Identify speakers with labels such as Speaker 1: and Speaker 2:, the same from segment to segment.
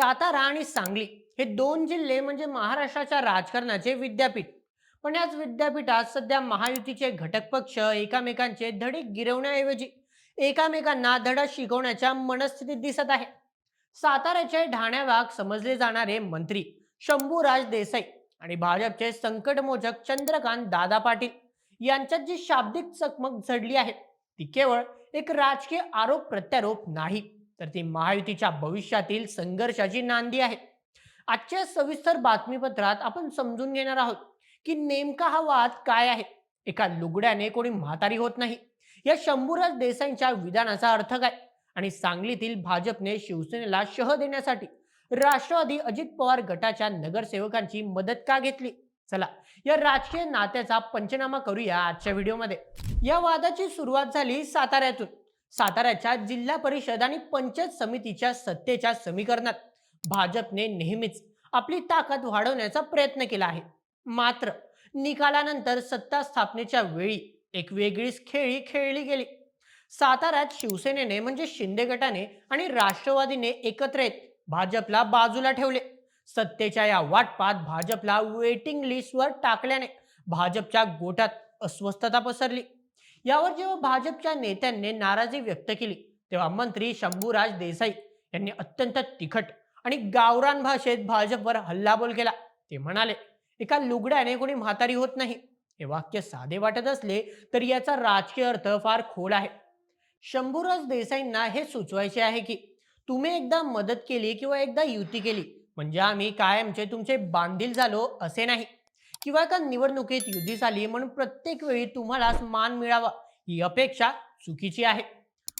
Speaker 1: सातारा आणि सांगली हे दोन जिल्हे म्हणजे महाराष्ट्राच्या राजकारणाचे विद्यापीठ. पण याच विद्यापीठात सध्या महायुतीचे घटक पक्ष एकामेकांचे धडे गिरवण्याऐवजी एकामेकांना धडा शिकवण्याच्या मनस्थितीत दिसत आहे. साताऱ्याचे ढाण्यावाग समजले जाणारे मंत्री शंभूराज देसाई आणि भाजपचे संकटमोचक चंद्रकांत दादा पाटील यांच्यात जी शाब्दिक चकमक झडली आहे ती केवळ एक राजकीय आरोप प्रत्यारोप नाही. तर ती महायुतीच्या भविष्यातील संघर्षाची नांदी आहे. आजच्या सविस्तर बातमीपत्रात आपण समजून घेणार आहोत की नेमका हा वाद काय आहे? एका लुगड्याने कोणी म्हातारी होत नाही. या शंभूराज देसाईंच्या विधानाचा अर्थ काय? आणि सांगलीतील भाजपने शिवसेनेला शह देण्यासाठी राष्ट्रवादी अजित पवार गटाच्या नगरसेवकांची मदत का घेतली? चला या राजकीय नात्याचा पंचनामा करूया आजच्या व्हिडिओमध्ये. या वादाची सुरुवात झाली साताऱ्यातून. साताऱ्याच्या जिल्हा परिषद आणि पंचायत समितीच्या सत्तेच्या समीकरणात भाजपने नेहमीच आपली ताकद वाढवण्याचा प्रयत्न केला आहे. मात्र निकालानंतर सत्ता स्थापनेच्या वेळी एक वेगळीच खेळी खेळली गेली. साताऱ्यात शिवसेनेने म्हणजे शिंदे गटाने आणि राष्ट्रवादीने एकत्र येत भाजपला बाजूला ठेवले. सत्तेच्या या वाटपात भाजपला वेटिंग लिस्टवर टाकल्याने भाजपच्या गोटात अस्वस्थता पसरली. यावर जेव्हा भाजपच्या नेत्यांनी नाराजी व्यक्त केली तेव्हा मंत्री शंभूराज देसाई यांनी अत्यंत तिखट आणि गावरान भाषेत भाजपवर हल्लाबोल केला. ते म्हणाले एका लुगड्याने कोणी म्हातारी होत नाही. हे वाक्य साधे वाटत असले तरी याचा राजकीय अर्थ फार खोल आहे. शंभूराज देसाईंना हे सुचवायचे आहे की तुम्ही एकदा मदत केली किंवा एकदा युती केली म्हणजे आम्ही कायमचे तुमचे बांधील झालो असे नाही. किंवा एका निवडणुकीत युती झाली म्हणून प्रत्येक वेळी तुम्हालाच मान मिळावा ही अपेक्षा चुकीची आहे.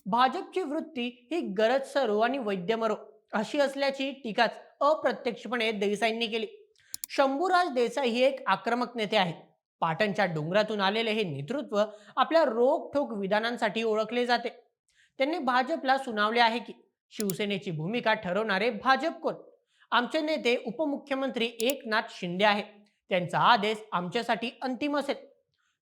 Speaker 1: भाजपची वृत्ती ही गरज सरो आणि वैद्य मरो अशी असल्याची टीकाच अप्रत्यक्षपणे देसाईंनी केली. शंभूराज देसाई हे एक आक्रमक नेते आहेत. पाटणच्या डोंगरातून आलेले हे नेतृत्व आपल्या रोखठोक विधानांसाठी ओळखले जाते. त्यांनी भाजपला सुनावले आहे की शिवसेनेची भूमिका ठरवणारे भाजप कोण? आमचे नेते उपमुख्यमंत्री एकनाथ शिंदे आहे त्यांचा आदेश आमच्यासाठी अंतिम असेल.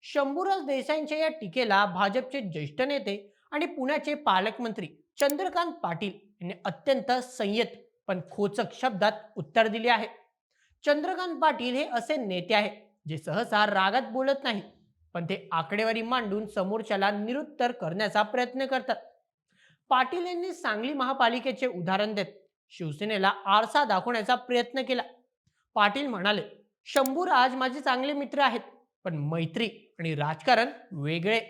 Speaker 1: शंभूराज देसाईंच्या या टीकेला भाजपचे ज्येष्ठ नेते आणि पुण्याचे पालकमंत्री चंद्रकांत पाटील यांनी अत्यंत संयत पण खोचक शब्दात उत्तर दिले आहे. चंद्रकांत पाटील हे असे नेते आहेत जे सहसा रागात बोलत नाही पण ते आकडेवारी मांडून समोरच्याला निरुत्तर करण्याचा प्रयत्न करतात. पाटील यांनी सांगली महापालिकेचे उदाहरण देत शिवसेनेला आरसा दाखवण्याचा प्रयत्न केला. पाटील म्हणाले शंभूराज माझे चांगले मित्र आहेत. पण मैत्री आणि राजकारण वेगळे.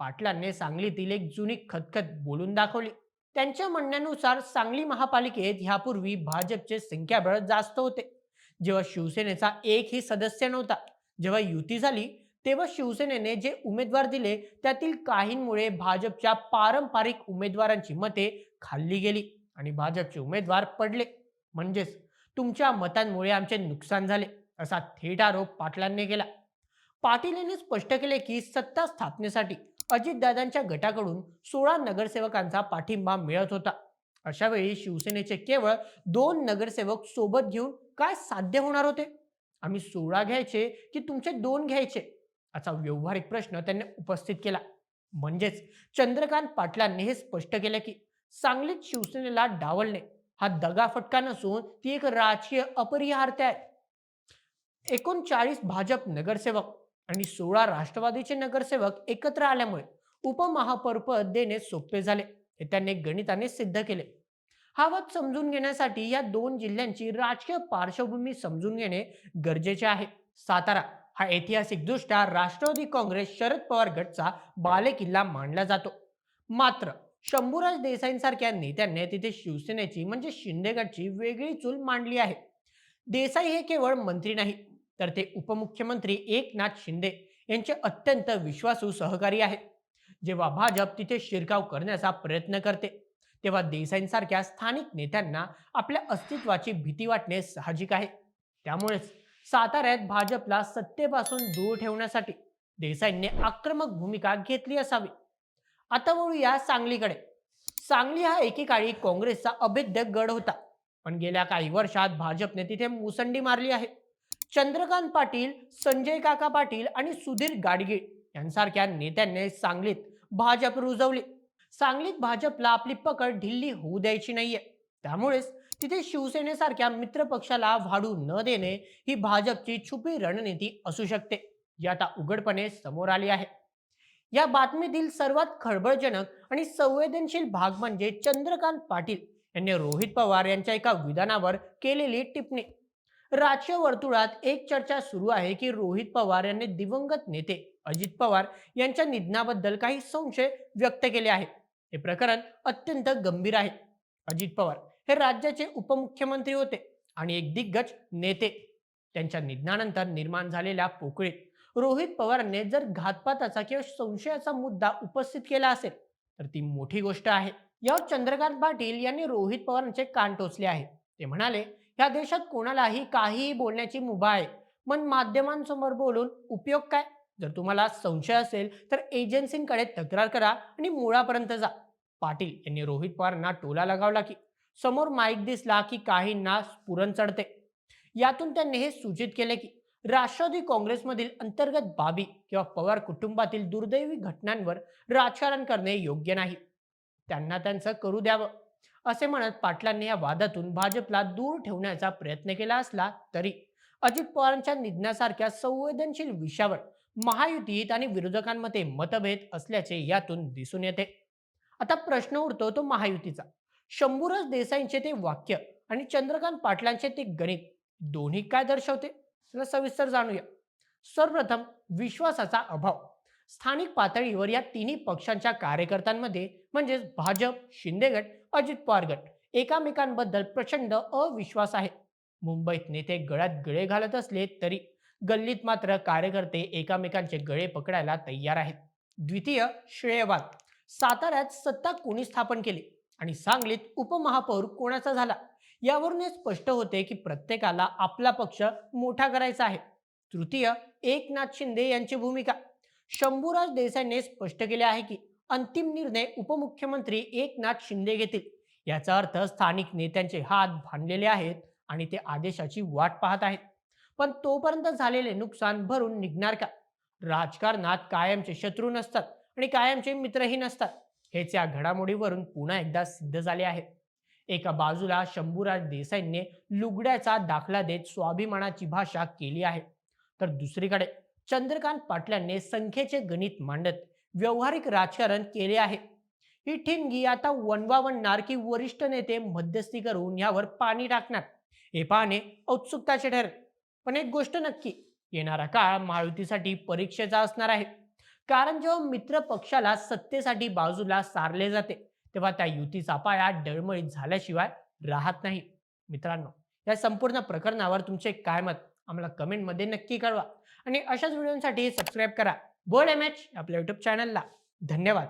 Speaker 1: पाटलांनी सांगलीतील एक जुनी खतखत बोलून दाखवली. त्यांच्या म्हणण्यानुसार सांगली महापालिकेत ह्यापूर्वी भाजपचे संख्याबळ जास्त होते. जेव्हा शिवसेनेचा एकही सदस्य नव्हता. जेव्हा युती झाली तेव्हा शिवसेनेने जे उमेदवार दिले त्यातील काहींमुळे भाजपच्या पारंपरिक उमेदवारांची मते खाल्ली गेली आणि भाजपचे उमेदवार पडले. म्हणजेच तुमच्या मतांमुळे आमचे नुकसान झाले. असा थेट आरोप पाटलांनी केला. पाटील यांनी स्पष्ट केले की सत्ता स्थापनेसाठी अजितदादांच्या गटाकडून सोळा नगरसेवकांचा पाठिंबा मिळत होता. अशा वेळी शिवसेनेचे केवळ दोन नगरसेवक सोबत घेऊन काय साध्य होणार होते? आम्ही सोळा घ्यायचे की तुमचे दोन घ्यायचे? असा व्यावहारिक प्रश्न त्यांनी उपस्थित केला. म्हणजेच चंद्रकांत पाटलांनी हे स्पष्ट केले की सांगलीत शिवसेनेला डावलणे हा दगाफटका नसून ती एक राजकीय अपरिहार्य आहे. एकोणचाळीस भाजप नगरसेवक आणि सोळा राष्ट्रवादीचे नगरसेवक एकत्र आल्यामुळे उपमहापौरपद देणे सोपे झाले. हे त्यांनी गणिताने सिद्ध केले. हा वाद समजून घेण्यासाठी या दोन जिल्ह्यांची राजकीय पार्श्वभूमी समजून घेणे गरजेचे आहे. सातारा हा ऐतिहासिकदृष्ट्या राष्ट्रवादी काँग्रेस शरद पवार गटचा बालेकिल्ला मानला जातो. मात्र शंभूराज देसाईंसारख्या नेत्यांनी तिथे शिवसेनेची म्हणजे शिंदेगडची वेगळी चूल मांडली आहे. देसाई हे केवळ मंत्री नाही तर ते उपमुख्यमंत्री एकनाथ शिंदे यांचे अत्यंत विश्वासू सहकारी आहेत. जेव्हा भाजप तिथे शिरकाव करण्याचा प्रयत्न करते तेव्हा देसाईंसारख्या स्थानिक नेत्यांना आपल्या अस्तित्वाची भीती वाटणे साहजिक आहे. त्यामुळेच साताऱ्यात भाजपला सत्तेपासून दूर ठेवण्यासाठी देसाईंनी आक्रमक भूमिका घेतली असावी. आता वळूया सांगलीकडे. सांगली हा एकेकाळी काँग्रेसचा अभेद्य गड होता पण गेल्या काही वर्षात भाजपने तिथे मुसंडी मारली आहे. चंद्रकांत पाटील संजय काका पाटील आणि सुधीर गाडगीळ यांसारख्या नेत्यांनी सांगलीत भाजप रुजवली. सांगलीत भाजपला आपली पकड ढिल्ली होऊ द्यायची नाहीये. त्यामुळेच तिथे शिवसेनेसारख्या मित्र पक्षाला वाढू न देणे ही भाजपची छुपी रणनीती असू शकते जी आता उघडपणे समोर आली आहे. या बातमीतील सर्वात खळबळजनक आणि संवेदनशील भाग म्हणजे चंद्रकांत पाटील यांनी रोहित पवार यांच्या एका विधानावर केलेली टिप्पणी. राजकीय वर्तुळात एक चर्चा सुरू आहे की रोहित पवार यांनी दिवंगत नेते अजित पवार यांच्या निधनाबद्दल काही संशय व्यक्त केले आहेत. हे प्रकरण अत्यंत गंभीर आहे. अजित पवार हे राज्याचे उपमुख्यमंत्री होते आणि एक दिग्गज नेते. त्यांच्या निधनानंतर निर्माण झालेल्या पोकळीत रोहित पवारांनी जर घातपाताचा किंवा संशयाचा मुद्दा उपस्थित केला असेल तर ती मोठी गोष्ट आहे. यावर चंद्रकांत पाटील यांनी रोहित पवारांचे कान टोचले आहे. ते म्हणाले ह्या देशात कोणालाही काहीही बोलण्याची मुभा आहे. पण माध्यमांसमोर बोलून उपयोग काय? जर तुम्हाला संशय असेल तर एजन्सींकडे तक्रार करा आणि मुळापर्यंत जा. पाटील यांनी रोहित पवारांना टोला लगावला की समोर माईक दिसला की काहींना स्फुरण चढते. यातून त्यांनी हे सूचित केले की राष्ट्रवादी काँग्रेसमधील अंतर्गत बाबी किंवा पवार कुटुंबातील दुर्दैवी घटनांवर राजकारण करणे योग्य नाही. त्यांना त्यांचं करू द्यावं. असे म्हणत पाटलांनी या वादातून भाजपला दूर ठेवण्याचा प्रयत्न केला असला तरी अजित पवारांच्या निधनासारख्या संवेदनशील विषयावर महायुतीत आणि विरोधकांमध्ये मतभेद असल्याचे यातून दिसून येते. आता प्रश्न उरतो तो महायुतीचा. शंभूराज देसाईंचे ते वाक्य आणि चंद्रकांत पाटलांचे ते गणित दोन्ही काय दर्शवते? सविस्तर जाणूया. सर्वप्रथम विश्वासाचा अभाव. स्थानिक पातळीवर या तिन्ही पक्षांच्या कार्यकर्त्यांमध्ये म्हणजेच भाजप शिंदे गट अजित पवार गट एकामेकांबद्दल प्रचंड अविश्वास आहे. मुंबईत नेते गळ्यात गळे घालत असले तरी गल्लीत मात्र कार्यकर्ते एकामेकांचे गळे पकडायला तयार आहेत. द्वितीय श्रेयवाद. साताऱ्यात सत्ता कोणी स्थापन केली? आणि सांगलीत उपमहापौर कोणाचा झाला? यावरून हे स्पष्ट होते की प्रत्येकाला आपला पक्ष मोठा करायचा आहे. तृतीय एकनाथ शिंदे यांची भूमिका. शंभूराज देसाईने स्पष्ट केले आहे की अंतिम निर्णय उपमुख्यमंत्री एकनाथ शिंदे घेतील. याचा अर्थ स्थानिक नेत्यांचे हात भांडलेले आहेत आणि ते आदेशाची वाट पाहत आहेत. पण तोपर्यंत झालेले नुकसान भरून निघणार का? राजकारणात कायमचे शत्रू नसतात आणि कायमचे मित्रही नसतात. हेच या घडामोडीवरून पुन्हा एकदा सिद्ध झाले आहे. एका बाजूला शंभूराज देसाईंनी लुगड्याचा दाखला देत स्वाभिमानाची भाषा केली आहे. तर दुसरीकडे चंद्रकांत पाटलांनी संख्येचे गणित मांडत व्यावहारिक राजकारण केले आहे. ही ठिणगी आता वनवावणणार की वरिष्ठ नेते मध्यस्थी करून यावर पाणी टाकणार. हे पाहणे औत्सुकताचे ठरेल. पण एक गोष्ट नक्की येणारा काळ मारुतीसाठी परीक्षेचा असणार आहे. कारण जेव्हा मित्र पक्षाला सत्तेसाठी बाजूला सारले जाते तेव्हा त्या युतीचा पाया डळमळीत झाल्याशिवाय राहत नाही. मित्रांनो या संपूर्ण प्रकरणावर तुमचे काय मत? आम्हाला कमेंटमध्ये नक्की कळवा. आणि अशाच व्हिडिओसाठी सबस्क्राईब करा. बोर्ड एम एच आपल्या युट्यूब चॅनलला धन्यवाद.